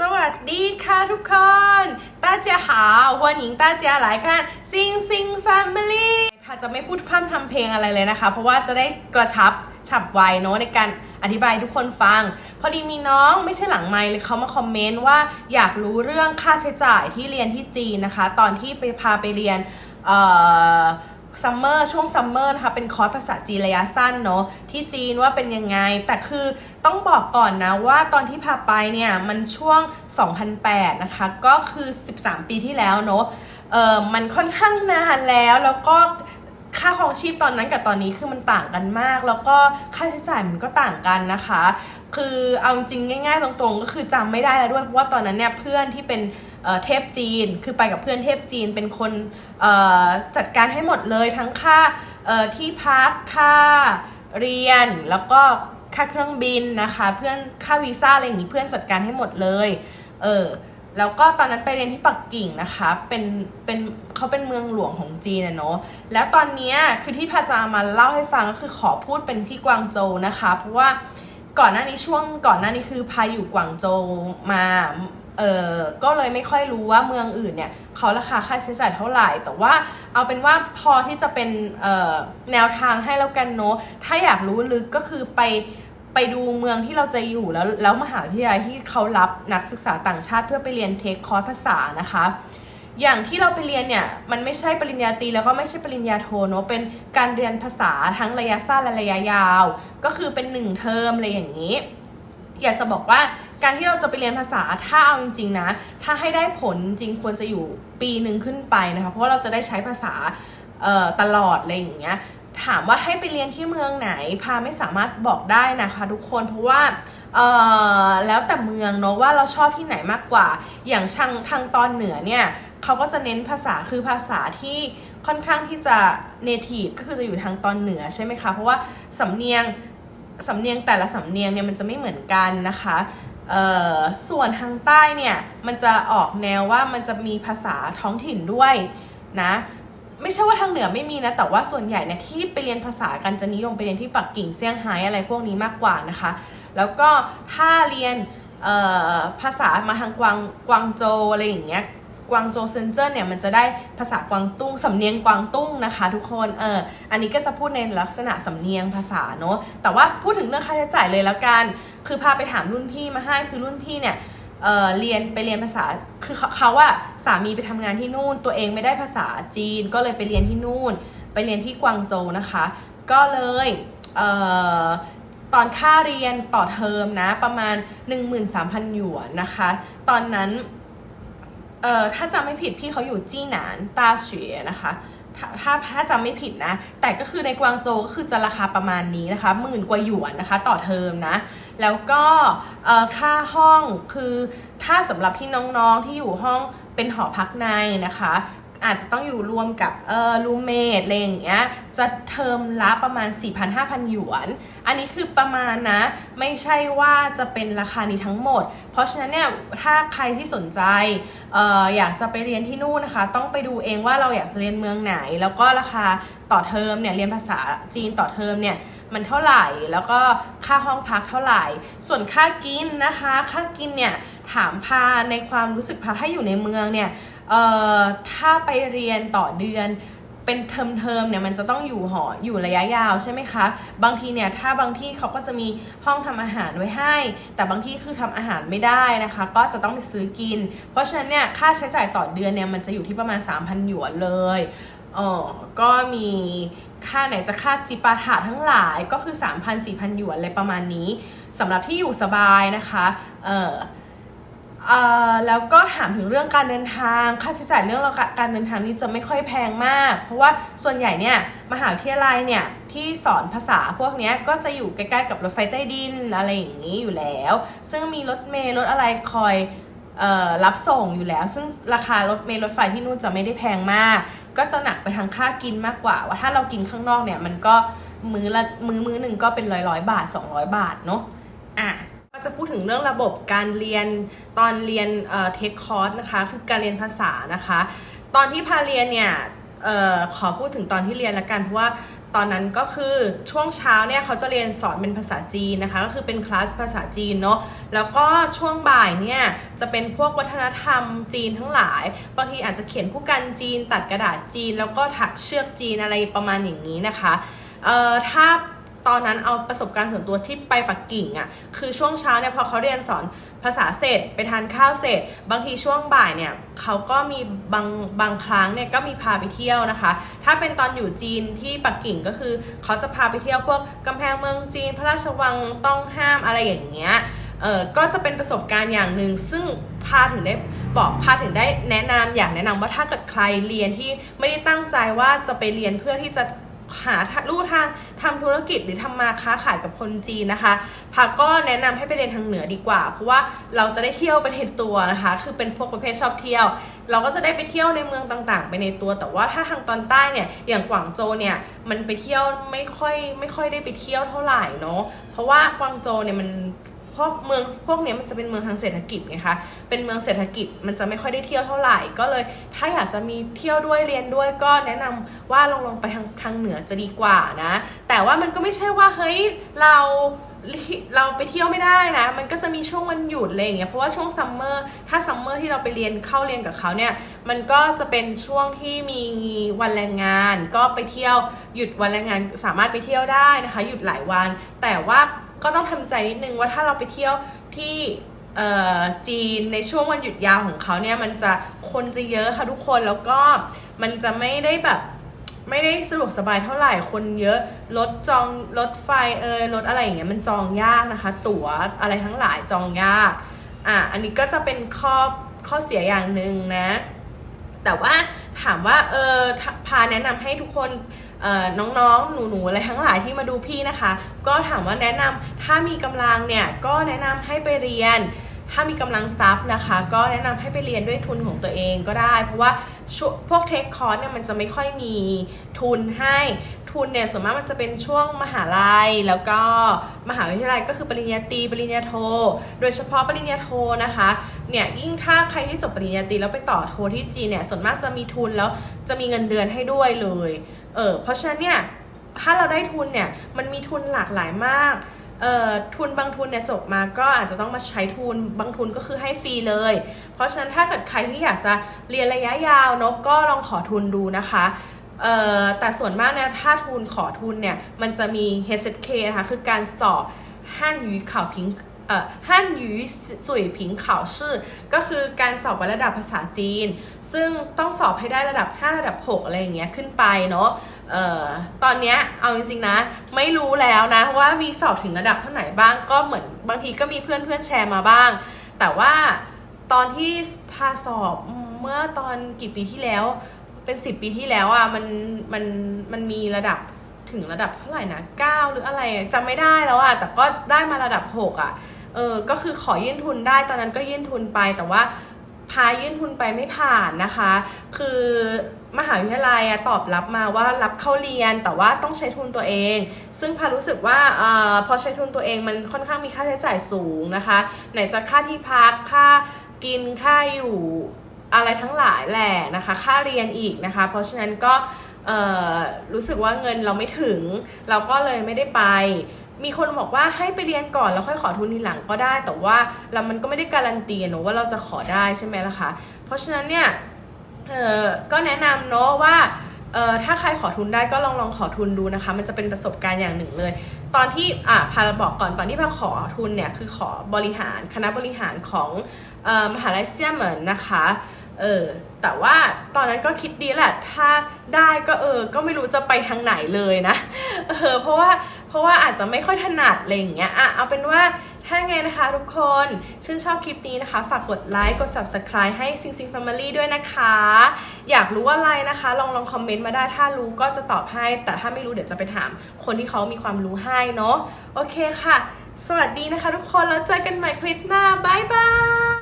สวัสดีค่ะทุกคนตาเจียหาวันหญิงตาเจียหลายค่ะซิงซิงแฟมิลี่ค่ะจะไม่พูดพร่ำทำเพลงอะไรเลยนะคะ เพราะว่าจะได้กระชับฉับไวเนาะในการอธิบายทุกคนฟัง พอดีมีน้องไม่ใช่หลังไมค์เลยเขามาคอมเมนต์ว่าอยากรู้เรื่องค่าใช้จ่ายที่เรียนที่จีนนะคะ ตอนที่ไปพาไปเรียนเอ่อ ซัมเมอร์ช่วงซัมเมอร์นะคะเป็นคอร์สภาษาจีนระยะสั้นเนาะที่จีนว่าเป็นยังไง แต่คือต้องบอกก่อนนะว่าตอนที่พาไปเนี่ยมันช่วง 2008 นะคะ ก็คือ 13 ปีที่แล้วเนาะเออมันค่อนข้างนานแล้วแล้วก็ค่าครองชีพตอนนั้นกับตอนนี้คือมันต่างกันมาก แล้วก็ค่าใช้จ่ายมันก็ต่างกันนะคะ คือเอาจริงง่าย ๆ ตรงๆ ก็คือจำไม่ได้แล้วด้วยเพราะว่าตอนนั้นเนี่ยเพื่อนที่เป็น เทพจีน คือไปกับเพื่อนเทพจีนเป็นคนจัดการให้หมดเลยทั้งค่าที่พักค่าเรียนแล้วก็ค่าเครื่องบินนะคะเพื่อนค่าวีซ่าอะไรอย่างนี้เพื่อนจัดการให้หมดเลยเออแล้วก็ตอนนั้นไปเรียนที่ปักกิ่งนะคะ เป็น เป็นเขาเป็นเมืองหลวงของจีนเนาะ แล้วตอนนี้คือที่พาจามาเล่าให้ฟังก็คือขอพูดเป็นที่กวางโจวนะคะ เพราะว่าก่อนหน้านี้ช่วงก่อนหน้านี้คือพาอยู่กวางโจวมา เออก็เลยไม่ค่อยรู้ว่าเมืองอื่นเนี่ยเขาราคาค่าใช้จ่ายเท่าไหร่ แต่ว่าเอาเป็นว่าพอที่จะเป็นเออแนวทางให้แล้วกันเนาะถ้าอยากรู้ลึกก็คือไปไปดูเมืองที่เราจะอยู่แล้วแล้วมหาวิทยาลัยที่เขารับนักศึกษาต่างชาติเพื่อไปเรียนเทคคอร์สภาษานะคะ อย่างที่เราไปเรียนเนี่ยมันไม่ใช่ปริญญาตรีแล้วก็ไม่ใช่ปริญญาโทเนอะเป็นการเรียนภาษาทั้งระยะสั้นและระยะยาว ก็คือเป็นหนึ่งเทอมอะไรอย่างนี้ อยากจะบอกว่า การที่เราจะไปเรียนภาษาถ้าเอาจริงๆนะ ถ้าให้ได้ผลจริงควรจะอยู่ปีหนึ่งขึ้นไปนะคะ เพราะว่าเราจะได้ใช้ภาษาตลอดอะไรอย่างเงี้ยถามว่าให้ไปเรียนที่เมืองไหน พาไม่สามารถบอกได้นะคะทุกคนเพราะว่าเออแล้วแต่เมืองเนอะว่าเราชอบที่ไหนมากกว่า อย่างทางทางตอนเหนือเนี่ยเขาก็จะเน้นภาษาคือภาษาที่ค่อนข้างที่จะ native ก็คือจะอยู่ทางตอนเหนือใช่ไหมคะ เพราะว่าสำเนียงสำเนียงแต่ละสำเนียงเนี่ยมันจะไม่เหมือนกันนะคะ ส่วนทางใต้เนี่ยมันจะออกแนวว่ามันจะมีภาษาท้องถิ่นด้วยนะไม่ใช่ว่าทางเหนือไม่มีนะ แต่ว่าส่วนใหญ่เนี่ยที่ไปเรียนภาษากันจะนิยมไปเรียนที่ปักกิ่งเซี่ยงไฮ้อะไรพวกนี้มากกว่านะคะ แล้วก็ถ้าเรียนภาษามาทางกวางกวางโจอะไรอย่างเงี้ยกวางโจเซนเจอร์เนี่ยมันจะได้ภาษากวางตุ้งสำเนียงกวางตุ้งนะคะ ทุกคนเอออันนี้ก็จะพูดในลักษณะสำเนียงภาษาเนอะแต่ว่าพูดถึงเรื่องค่าใช้จ่ายเลยแล้วกัน คือพาไปถามรุ่นพี่มาให้คือรุ่นพี่เนี่ยเเรียนไปเรียนภาษาคือเขาเขาสามีไปทำงานที่นู่น ตัวเองไม่ได้ภาษาจีน ก็เลยไปเรียนที่นู่น ไปเรียนที่กวางโจวนะคะ ก็เลยเออตอนค่าเรียนต่อเทอมนะประมาณ 13,000หยวนนะคะ ตอนนั้นเอ่อถ้าจำไม่ผิดพี่เขาอยู่จี้หนานตาเฉวยนะคะ ถ้าถ้าจำไม่ผิดนะ แต่ก็คือในกวางโจก็คือจะราคาประมาณนี้นะคะหมื่นกว่าหยวนนะคะต่อเทอมนะ แล้วก็ค่าห้องคือถ้าสำหรับที่น้องๆที่อยู่ห้องเป็นหอพักในนะคะ อาจจะต้องอยู่รวมกับเออรูเมทอะไรอย่างเงี้ยจะเทอมละประมาณ 4,000-5,000 หยวน อันนี้คือประมาณนะ ไม่ใช่ว่าจะเป็นราคานี้ทั้งหมด เพราะฉะนั้นเนี่ยถ้าใครที่สนใจเอออยากจะไปเรียนที่นู่นนะคะ ต้องไปดูเองว่าเราอยากจะเรียนเมืองไหน แล้วก็ราคาต่อเทอมเนี่ยเรียนภาษาจีนต่อเทอมเนี่ยมันเท่าไหร่แล้วก็ค่าห้องพักเท่าไหร่ ส่วนค่ากินนะคะ ค่ากินเนี่ยถามพาในความรู้สึกพาถ้าอยู่ในเมืองเนี่ย เอ่อถ้าไปเรียนต่อเดือนเป็นเทอมเทอมๆเนี่ยมันจะต้องอยู่หออยู่ระยะยาวใช่ไหมคะ บางทีเนี่ยถ้าบางที่เขาก็จะมีห้องทำอาหารไว้ให้ แต่บางที่คือทำอาหารไม่ได้นะคะ ก็จะต้องไปซื้อกิน เพราะฉะนั้นเนี่ยค่าใช้จ่ายต่อเดือนเนี่ยมันจะอยู่ที่ประมาณ 3,000 หยวนเลยอ๋อก็มีค่าไหนจะค่าจิปาถะทั้งหลายก็คือ 3,000 4,000 หยวนอะไรประมาณนี้สำหรับที่อยู่สบายนะคะเออ เอ่อแล้วก็ถามถึงเรื่องการเดินทาง ค่าใช้จ่ายเรื่องการเดินทางนี่จะไม่ค่อยแพงมาก เพราะว่าส่วนใหญ่เนี่ยมหาวิทยาลัยเนี่ยที่สอนภาษาพวกนี้ก็จะอยู่ใกล้ๆกับรถไฟใต้ดินอะไรอย่างนี้อยู่แล้ว ซึ่งมีรถเมล์รถอะไรคอยออรับส่งอยู่แล้ว ซึ่งราคารถเมล์รถไฟที่นู่นจะไม่ได้แพงมาก ก็จะหนักไปทางค่ากินมากกว่า ว่าถ้าเรากินข้างนอกเนี่ยมันก็มื้อละมื้อมื้อหนึ่งก็เป็นร้อยร้อยบาท 200 บาทเนาะอะ จะพูดถึงเรื่องระบบการเรียนตอนเรียนเอ่อเทคคอร์สนะคะ คือการเรียนภาษานะคะ ตอนที่พาเรียนเนี่ยเอ่อขอพูดถึงตอนที่เรียนละกันเพราะว่าตอนนั้นก็คือช่วงเช้าเนี่ยเขาจะเรียนสอนเป็นภาษาจีนนะคะ ก็คือเป็นคลาสภาษาจีนเนาะแล้วก็ช่วงบ่ายเนี่ยจะเป็นพวกวัฒนธรรมจีนทั้งหลายบางทีอาจจะเขียนผู้กันจีนตัดกระดาษจีน แล้วก็ถักเชือกจีนอะไรประมาณอย่างนี้นะคะเอ่อถ้า ตอนนั้นเอาประสบการณ์ส่วนตัวที่ไปปักกิ่งอะ่ะคือช่วงเช้าเนี่ยพอเขาเรียนสอนภาษาเสร็จไปทานข้าวเสร็จ บางทีช่วงบ่ายเนี่ยเขาก็มีบางบางครั้งเนี่ยก็มีพาไปเที่ยวนะคะ ถ้าเป็นตอนอยู่จีนที่ปักกิ่งก็คือเขาจะพาไปเที่ยวพวกกำแพงเมืองจีน พระราชวังต้องห้ามอะไรอย่างเงี้ยเออก็จะเป็นประสบการณ์อย่างหนึ่งซึ่งพาถึงได้บอกพาถึงได้แนะนำอยากแนะนำว่าถ้าเกิดใครเรียนที่ไม่ได้ตั้งใจว่าจะไปเรียนเพื่อที่จะ หาลู่ทางทำธุรกิจหรือทำมาค้าขายกับคนจีนนะคะพาก็แนะนำให้ไปเรียนทางเหนือดีกว่า เพราะว่าเราจะได้เที่ยวไปในตัวนะคะ คือเป็นพวกประเภทชอบเที่ยว เราก็จะได้ไปเที่ยวในเมืองต่างๆ ไปในตัว แต่ว่าถ้าทางตอนใต้เนี่ยอย่างกวางโจวเนี่ยมันไปเที่ยวไม่ค่อยไม่ค่อยได้ไปเที่ยวเท่าไหร่เนาะเพราะว่ากวางโจวเนี่ยมัน พวกเมืองพวกนี้มันจะเป็นเมืองทางเศรษฐกิจไงคะ เป็นเมืองเศรษฐกิจมันจะไม่ค่อยได้เที่ยวเท่าไหร่ ก็เลยถ้าอยากจะมีเที่ยวด้วยเรียนด้วยก็แนะนำว่าลองลองไปทางทางเหนือจะดีกว่านะ แต่ว่ามันก็ไม่ใช่ว่าเฮ้ยเราเราไปเที่ยวไม่ได้นะ มันก็จะมีช่วงวันหยุดอะไรอย่างเงี้ย เพราะว่าช่วงซัมเมอร์ ถ้าซัมเมอร์ที่เราไปเรียนเข้าเรียนกับเขาเนี่ย มันก็จะเป็นช่วงที่มีวันแรงงาน ก็ไปเที่ยวหยุดวันแรงงานสามารถไปเที่ยวได้นะคะ หยุดหลายวัน แต่ว่า ก็ต้องทำใจนิดนึงว่าถ้าเราไปเที่ยวที่จีนในช่วงวันหยุดยาวของเขาเนี่ยมันจะคนจะเยอะค่ะทุกคนแล้วก็มันจะไม่ได้แบบไม่ได้สะดวกสบายเท่าไหร่คนเยอะรถจองรถไฟเอยรถอะไรอย่างเงี้ยมันจองยากนะคะ ตั๋วอะไรทั้งหลายจองยากอะอันนี้ก็จะเป็นข้อข้อเสียอย่างหนึ่งนะ แต่ว่าถามว่าเออพาแนะนำให้ทุกคนน้องๆ หนูๆ อะไรทั้งหลายที่มาดูพี่นะคะ ก็ถามว่าแนะนำถ้ามีกำลังเนี่ยก็แนะนำให้ไปเรียน ถ้ามีกำลังทรัพย์นะคะ ก็แนะนำให้ไปเรียนด้วยทุนของตัวเองก็ได้ เพราะว่าพวกเทคคอร์สเนี่ยมันจะไม่ค่อยมีทุนให้ทุนเนี่ยส่วนมากมันจะเป็นช่วงมหาลัย แล้วก็มหาวิทยาลัยก็คือปริญญาตรีปริญญาโท โดยเฉพาะปริญญาโทนะคะเนี่ยยิ่งถ้าใครที่จบปริญญาตรีแล้วไปต่อโทที่จีนเนี่ยส่วนมากจะมีทุนแล้วจะมีเงินเดือนให้ด้วยเลยเออเพราะฉะนั้นเนี่ยถ้าเราได้ทุนเนี่ยมันมีทุนหลากหลายมากเอ่อทุนบางทุนเนี่ยจบมาก็อาจจะต้องมาใช้ทุนบางทุนก็คือให้ฟรีเลย เพราะฉะนั้นถ้าเกิดใครที่อยากจะเรียนระยะยาวเนอะก็ลองขอทุนดูนะคะ แต่ส่วนมากเนี่ยถ้าทุนขอทุนเนี่ย มันจะมี HSK นะคะ คือการสอบฮั่นยูข่าวพิงเอ่อฮั่นยูสุยผิงข่าวชื่อ ก็คือการสอบวัดระดับภาษาจีน ซึ่งต้องสอบให้ได้ระดับ 5 ระดับ 6 อะไรอย่างเงี้ยขึ้นไปเนาะเอ่อตอนเนี้ยเอาจริงๆนะ ไม่รู้แล้วนะว่ามีสอบถึงระดับเท่าไหนบ้างก็เหมือนบางทีก็มีเพื่อนเพื่อนแชร์มาบ้าง แต่ว่าตอนที่พาสอบเมื่อตอนกี่ปีที่แล้ว เป็น10ปีที่แล้วอะมันมันมันมีระดับถึงระดับเท่าไหร่นะ9หรืออะไรจำไม่ได้แล้วอะแต่ก็ได้มาระดับ6อะเออก็คือขอยื่นทุนได้ตอนนั้นก็ยื่นทุนไปแต่ว่าพายื่นทุนไปไม่ผ่านนะคะ คือมหาวิทยาลัยตอบรับมาว่ารับเข้าเรียนแต่ว่าต้องใช้ทุนตัวเอง ซึ่งพารู้สึกว่าเออพอใช้ทุนตัวเองมันค่อนข้างมีค่าใช้จ่ายสูงนะคะ ไหนจะค่าที่พักค่ากินค่าอยู่ อะไรทั้งหลายแหละนะคะ ค่าเรียนอีกนะคะ เพราะฉะนั้นก็รู้สึกว่าเงินเราไม่ถึง เราก็เลยไม่ได้ไป มีคนบอกว่าให้ไปเรียนก่อนแล้วค่อยขอทุนทีหลังก็ได้ แต่ว่าเรามันก็ไม่ได้การันตีเนอะว่าเราจะขอได้ใช่ไหมล่ะคะ เพราะฉะนั้นเนี่ยก็แนะนำเนาะว่า เออถ้าใครขอทุนได้ก็ลองลองขอทุนดูนะคะ มันจะเป็นประสบการณ์อย่างหนึ่งเลย ตอนที่อะพาบอกก่อนตอนที่พาขอทุนเนี่ยคือขอบริหารคณะบริหารของอ่อมหาลัยเซียเหมินนะคะเออแต่ว่าตอนนั้นก็คิดดีแหละถ้าได้ก็เออก็ไม่รู้จะไปทางไหนเลยนะเออเพราะว่าเพราะว่าอาจจะไม่ค่อยถนัดอะไรอย่างเงี้ยอะเอาเป็นว่า ถ้าไงนะคะทุกคน ชื่นชอบคลิปนี้นะคะ ฝากกดไลค์ กด subscribe ให้ซิงซิงแฟมิลี่ด้วยนะคะ อยากรู้อะไรนะคะ ลองลองคอมเมนต์มาได้ ถ้ารู้ก็จะตอบให้ แต่ถ้าไม่รู้เดี๋ยวจะไปถามคนที่เขามีความรู้ให้เนาะ โอเคค่ะ สวัสดีนะคะทุกคน แล้วเจอกันใหม่คลิปหน้า บ๊ายบาย